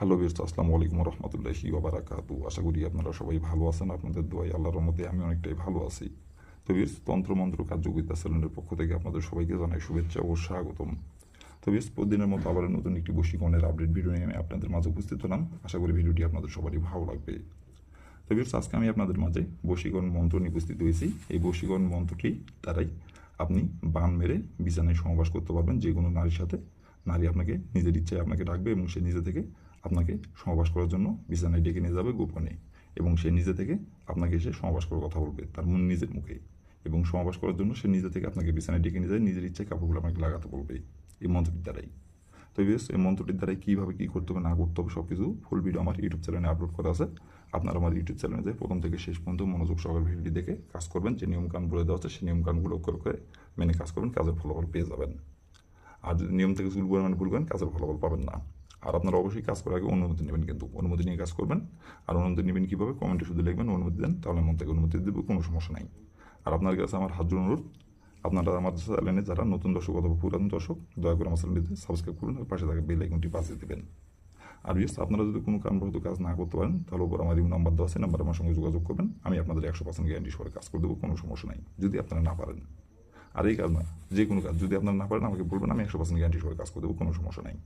Hello বিরস আসসালামু আলাইকুম রহমতুল্লাহি ওবারাকাতু আশা করি আপনারা সবাই ভালো আছেন, আপনাদের দোয়াই আল্লাহর মধ্যে আমি অনেকটাই ভালো আছি। তো বিরস তন্ত্রমন্ত্র কার্যকরিতা সেলেনের পক্ষ থেকে আপনাদের সবাইকে জানাই শুভেচ্ছা ও স্বাগতম। তো বিরস প্রতিদিনের মতো আবার নতুন একটি বশীকরণের আপডেট ভিডিও নিয়ে আমি আপনাদের মাঝে উপস্থিত হলাম। আশা করি ভিডিওটি আপনাদের সবারই ভালো লাগবে। তো বিরস আজকে আমি আপনাদের মাঝে বশীকরণ মন্ত্র নিয়ে উপস্থিত হয়েছি। এই বশীকরণ মন্ত্রটি দ্বারাই আপনি বান মেরে বিছানায় সমাবাস করতে পারবেন যে কোনো নারীর সাথে। নারী আপনাকে নিজের ইচ্ছায় আপনাকে ডাকবে এবং সে নিজে থেকে আপনাকে সমাবাস করার জন্য বিছানায় ডেকে নিয়ে যাবে গোপনে এবং সে নিজে থেকে আপনাকে এসে সমাবাস করার কথা বলবে, তার মন নিজের মুখে। এবং সমাবাস করার জন্য সে নিজে থেকে আপনাকে বিছানায় ডেকে নিয়ে যায়, নিজের ইচ্ছায় কাপড়গুলো আপনাকে লাগাতে বলবে এই মন্ত্রটির দ্বারাই তো বেশ এই মন্ত্রটির দ্বারাই কীভাবে কী করতে হবে, না করতে হবে সব কিছু ফুল ভিডিও আমার ইউটিউব চ্যানেলে আপলোড করা আছে। আপনারা আমার ইউটিউব চ্যানেলে যে প্রথম থেকে শেষ পর্যন্ত মনোযোগ সহকারে ভিডিওটি দেখে কাজ করবেন, যে নিয়মকানুন বলে দেওয়া আছে সেই নিয়মকানুনগুলো করে করে মেনে কাজ করবেন, কাজের ফলাফল পেয়ে যাবেন। আর যদি নিয়ম থেকে ভুল করেন মানে ভুল করেন, কাজের ফলাফল পাবেন না। আর আপনারা অবশ্যই কাজ করার আগে অনুমতি নেবেন কিন্তু, অনুমতি নিয়ে কাজ করবেন। আর অনুমতি নেবেন কীভাবে? কমেন্টে শুধু লিখবেন, অনুমতি দেন, তাহলে মন থেকে অনুমতি দেবে, কোনো সমস্যা নাই। আর আপনার কাছে আমার হাত অনুরোধ, আপনারা আমার চ্যানেলে যারা নতুন দর্শক অথবা পুরাতন দর্শক, দয়া করে আমার চ্যানেলটিতে সাবস্ক্রাইব করুন আর পাশে থাকা বেল আইকনটি পাশে দেবেন। আর ইয়েস আপনারা যদি কোনো কারণবশত কাজ না করতে পারেন, তাহলে ওপর আমার ইউ নাম্বার দেওয়া আছে নাম্বার আমার সঙ্গে যোগাযোগ করবেন। আমি আপনাদের একশো পার্সেন্ট গ্যারান্টি সহকারে কাজ করে দেবো, কোনো সমস্যা নাই, যদি আপনারা না পারেন। আর এই না যে কোনো কাজ। যদি আপনার না পারেন, আমাকে বলবেন, আমি একশো পার্সেন্ট গ্যারান্টি সবাই কাজ করে দেবো, কোনো সমস্যা নাই।